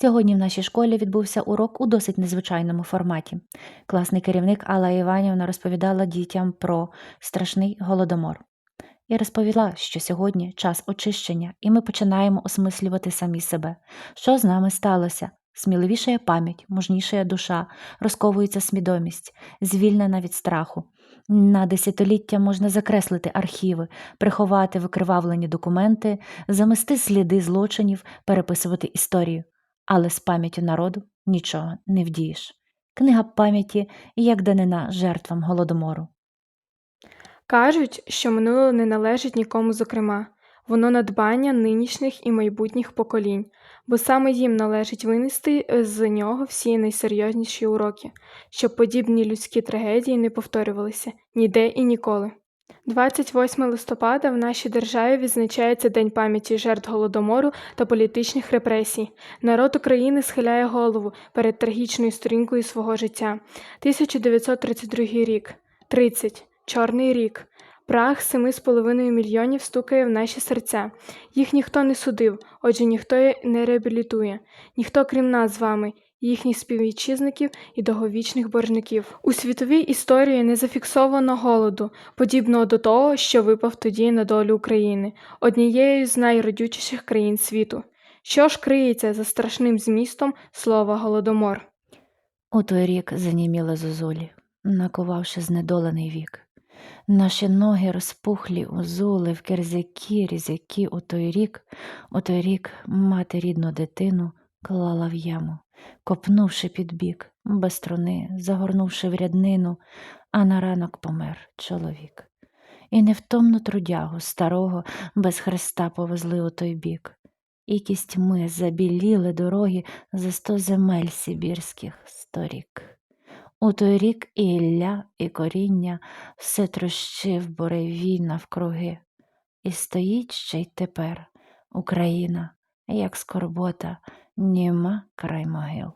Сьогодні в нашій школі відбувся урок у досить незвичайному форматі. Класний керівник Алла Іванівна розповідала дітям про страшний голодомор. І розповіла, що сьогодні час очищення, і ми починаємо осмислювати самі себе. Що з нами сталося? Сміливішає пам'ять, мужнішає душа, розковується свідомість, звільнена від страху. На десятиліття можна закреслити архіви, приховати викривавлені документи, замести сліди злочинів, переписувати історію. Але з пам'яттю народу нічого не вдієш. Книга пам'яті як данина жертвам голодомору. Кажуть, що минуле не належить нікому зокрема, воно надбання нинішніх і майбутніх поколінь, бо саме їм належить винести е, з нього всі найсерйозніші уроки, щоб подібні людські трагедії не повторювалися ніде і ніколи. 28 листопада в нашій державі відзначається День пам'яті жертв голодомору та політичних репресій. Народ України схиляє голову перед трагічною сторінкою свого життя. 1932 рік, 30, чорний рік. Прах семи з половиною мільйонів стукає в наші серця. Їх ніхто не судив, отже, ніхто не реабілітує, ніхто, крім нас з вами, їхніх співвітчизників і довговічних боржників. У світовій історії не зафіксовано голоду, подібного до того, що випав тоді на долю України, однією з найродючіших країн світу. Що ж криється за страшним змістом слова голодомор? У той рік заніміли зозулі, накувавши знедолений вік. Наші ноги розпухлі у зули в кирзяки, різяки у той рік, у той рік мати рідну дитину клала в яму, копнувши під бік, без струни, загорнувши в ряднину, а на ранок помер чоловік. І невтомну трудягу старого без хреста повезли у той бік. І кістьми забіліли дороги за сто земель сибірських сторік. У той рік і Ілля, і коріння все трощив буревій навкруги. І стоїть ще й тепер Україна, як скорбота, німа край могил.